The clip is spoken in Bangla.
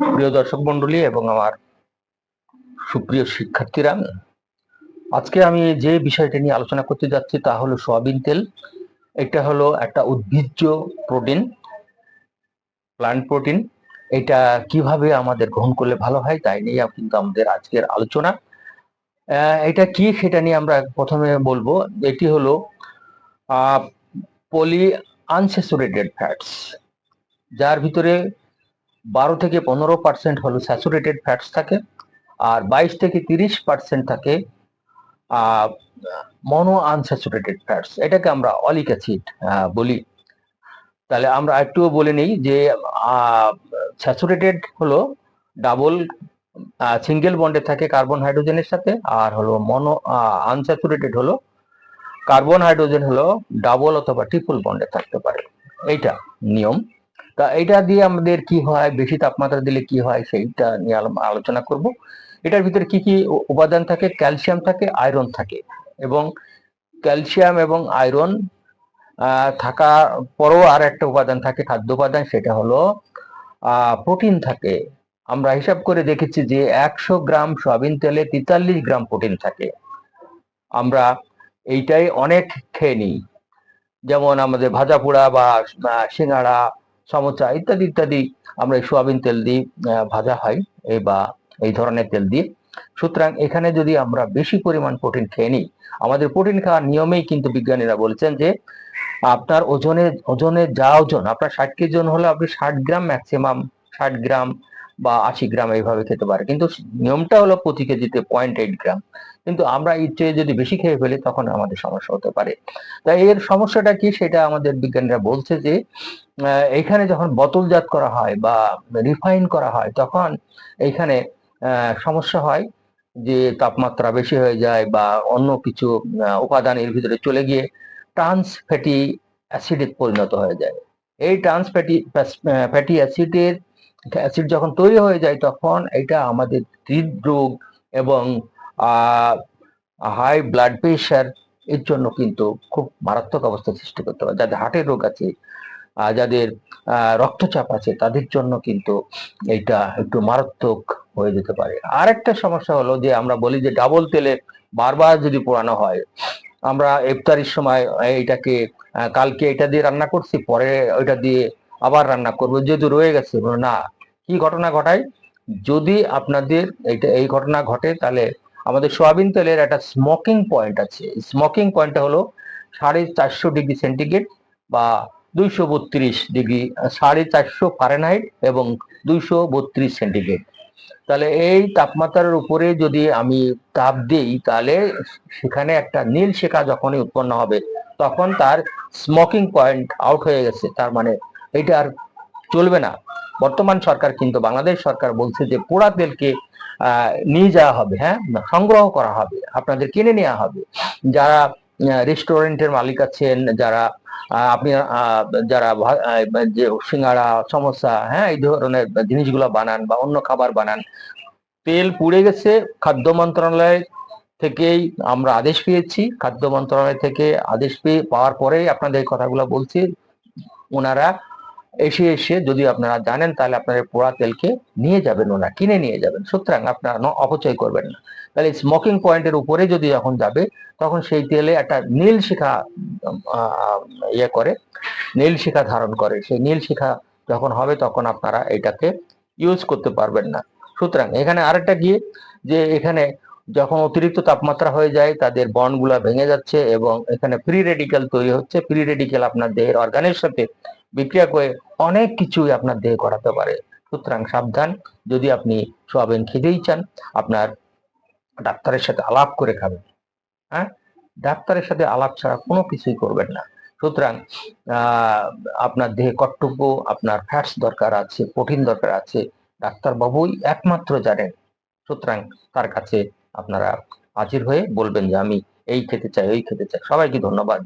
প্রিয় দর্শক মন্ডলী এবং আমার সুপ্রিয় শিক্ষার্থীরা, আজকে আমি যে বিষয়টা নিয়ে আলোচনা করতে যাচ্ছি তা হলো সোয়াবিন তেল। এটা হলো একটা উদ্ভিজ্জ প্রোটিন প্লান্ট প্রোটিন এটা কীভাবে আমাদের গ্রহণ করলে ভালো হয় তাই নিয়ে কিন্তু আমাদের আজকের আলোচনা। এটা কি সেটা নিয়ে আমরা প্রথমে বলব। এটি হলো পলি আনস্যাচুরেটেড ফ্যাটস যার ভিতরে বারো থেকে পনেরো পার্সেন্ট হলো স্যাচুরেটেড ফ্যাটস থাকে, আর বাইশ থেকে তিরিশ পার্সেন্ট থাকে মনো আনস্যাচুরেটেড ফ্যাটস এটাকে আমরা অলিক অ্যাসিড বলি। তাহলে আমরা একটুও বলে নিই যে স্যাচুরেটেড হলো ডাবল সিঙ্গেল বন্ডে থাকে কার্বন হাইড্রোজেনের সাথে, আর হলো মনো আনস্যাচুরেটেড হলো কার্বন হাইড্রোজেন হলো ডাবল অথবা ট্রিপল বন্ডে থাকতে পারে। এইটা নিয়ম। তা এটা দিয়ে আমাদের কি হয়? বেশি তাপমাত্রা দিলে কি হয়? সেইটা নিয়ে আলোচনা করব। এটার ভিতরে কি কি উপাদান থাকে? ক্যালসিয়াম থাকে, আয়রন থাকে এবং ক্যালসিয়াম এবং আয়রন থাকা পরও আর একটা উপাদান থাকে, খাদ্য উপাদান, সেটা হলো প্রোটিন থাকে। আমরা হিসাব করে দেখেছি যে একশো গ্রাম সয়াবিন তেলে তেতাল্লিশ গ্রাম প্রোটিন থাকে। আমরা এইটাই অনেক খেয়ে নিই। যেমন আমাদের ভাজা পোড়া বা সিঙ্গাড়া সমোসা ইত্যাদি ইত্যাদি আমরা এই সোয়াবিন তেল দিয়ে ভাজা হয় এই বা এই ধরনের তেল দিয়ে। সুতরাং এখানে যদি আমরা বেশি পরিমাণ প্রোটিন খেয়ে নিই, আমাদের প্রোটিন খাওয়ার নিয়মেই কিন্তু বিজ্ঞানীরা বলছেন যে, আপনার ওজনে ওজনে যা ওজন, আপনার ষাট কেজি ওজন হলে আপনি ষাট গ্রাম ম্যাক্সিমাম ষাট গ্রাম বা আশি গ্রাম এইভাবে খেতে পারে। কিন্তু নিয়মটা হলো প্রতি কেজিতে পয়েন্ট এইট গ্রাম। কিন্তু আমরা এর চেয়ে যদি বেশি খেয়ে ফেলি, তখন আমাদের সমস্যা হতে পারে। তাই এর সমস্যাটা কি? সেটা আমাদের বিজ্ঞানীরা বলছে যে এইখানে যখন বোতলজাত করা হয় বা রিফাইন করা হয়, তখন এইখানে সমস্যা হয় যে, তাপমাত্রা বেশি হয়ে যায় বা অন্য কিছু উপাদান এর ভিতরে চলে গিয়ে ট্রান্স ফ্যাটি অ্যাসিডে পরিণত হয়ে যায়। এই ট্রান্স ফ্যাটি ফ্যাটি অ্যাসিডের অ্যাসিড যখন তৈরি হয়ে যায়, তখন এটা আমাদের হৃদরোগ এবং হাই ব্লাড প্রেশার এর জন্য কিন্তু খুব মারাত্মক অবস্থা সৃষ্টি করতে পারে। যাদের হার্টের রোগ আছে যাদের রক্তচাপ আছে, তাদের জন্য কিন্তু এইটা একটু মারাত্মক হয়ে যেতে পারে। আর একটা সমস্যা হলো যে, আমরা বলি যে ডাবল তেলে বারবার যদি পোড়ানো হয়, আমরা ইফতারির সময় এইটাকে কালকে এটা দিয়ে রান্না করছি, পরে ওইটা দিয়ে আবার রান্না করব। যেহেতু রয়ে গেছে না, কি ঘটনা ঘটায়? যদি আপনাদের এইটা, এই ঘটনা ঘটে, তাহলে আমাদের সোয়াবিন তেলের একটা স্মোকিং পয়েন্ট আছে। স্মোকিং পয়েন্টটা হলো সাড়ে চারশো ডিগ্রি সেন্টিগ্রেড বা দুইশো বত্রিশ ডিগ্রি, সাড়ে চারশো ফারেনহাইট এবং দুইশো বত্রিশ সেন্টিগ্রেড। তাহলে এই তাপমাত্রার উপরে যদি আমি তাপ দিই, তাহলে সেখানে একটা নীল শিখা যখনই উৎপন্ন হবে, তখন তার স্মোকিং পয়েন্ট আউট হয়ে গেছে। তার মানে এটা আর চলবে না। বর্তমান সরকার কিন্তু, বাংলাদেশ সরকার বলছে যে পোড়া তেলকে নিয়ে যাওয়া হবে হ্যাঁ? সংগ্রহ করা হবে, আপনাদের কিনে নেওয়া হবে। যারা রেস্টুরেন্টের মালিক আছেন, যারা আপনি যারা যে সিঙ্গাড়া সমস্যা হ্যাঁ এই ধরনের জিনিসগুলো বানান বা অন্য খাবার বানান, তেল পুড়ে গেছে, খাদ্য মন্ত্রণালয় থেকেই আমরা আদেশ পেয়েছি। খাদ্য মন্ত্রণালয় থেকে আদেশ পেয়ে, পাওয়ার পরেই আপনাদের কথাগুলো বলছি। ওনারা এসে এসে যদি আপনারা জানেন, তাহলে আপনাদের পোড়া তেলকে নিয়ে যাবেন ওরা কিনে নিয়ে যাবেন। সুতরাং আপনারা অপচয় করবেন না। তাহলে স্মোকিং পয়েন্টের উপরে যদি যখন যাবে, তখন সেই তেলে একটা নীল শিখা ইয়ে করে, নীল শিখা ধারণ করে। সেই নীল শিখা যখন হবে, তখন আপনারা এটাকে ইউজ করতে পারবেন না। সুতরাং এখানে আরেকটা গিয়ে, যে এখানে যখন অতিরিক্ত তাপমাত্রা হয়ে যায়, তাদের বন্ডগুলা ভেঙে যাচ্ছে এবং এখানে ফ্রি রেডিক্যাল তৈরি হচ্ছে। ফ্রি রেডিক্যাল আপনার দেহের অর্গানের সাথে বিক্রিয়া করে অনেক কিছুই আপনার দেহে করাতে পারে। সুতরাং সাবধান, যদি আপনি সোয়াবিন খেতেই চান, আপনার ডাক্তারের সাথে আলাপ করে খাবেন। হ্যাঁ? ডাক্তারের সাথে আলাপ ছাড়া কোনো কিছুই করবেন না। সুতরাং আপনার দেহে কর্তব্য আপনার ফ্যাটস দরকার আছে প্রোটিন দরকার আছে ডাক্তার বাবুই একমাত্র জানেন। সুতরাং তার কাছে আপনারা হাজির হয়ে বলবেন যে, আমি এই খেতে চাই, ওই খেতে চাই। সবাইকে ধন্যবাদ।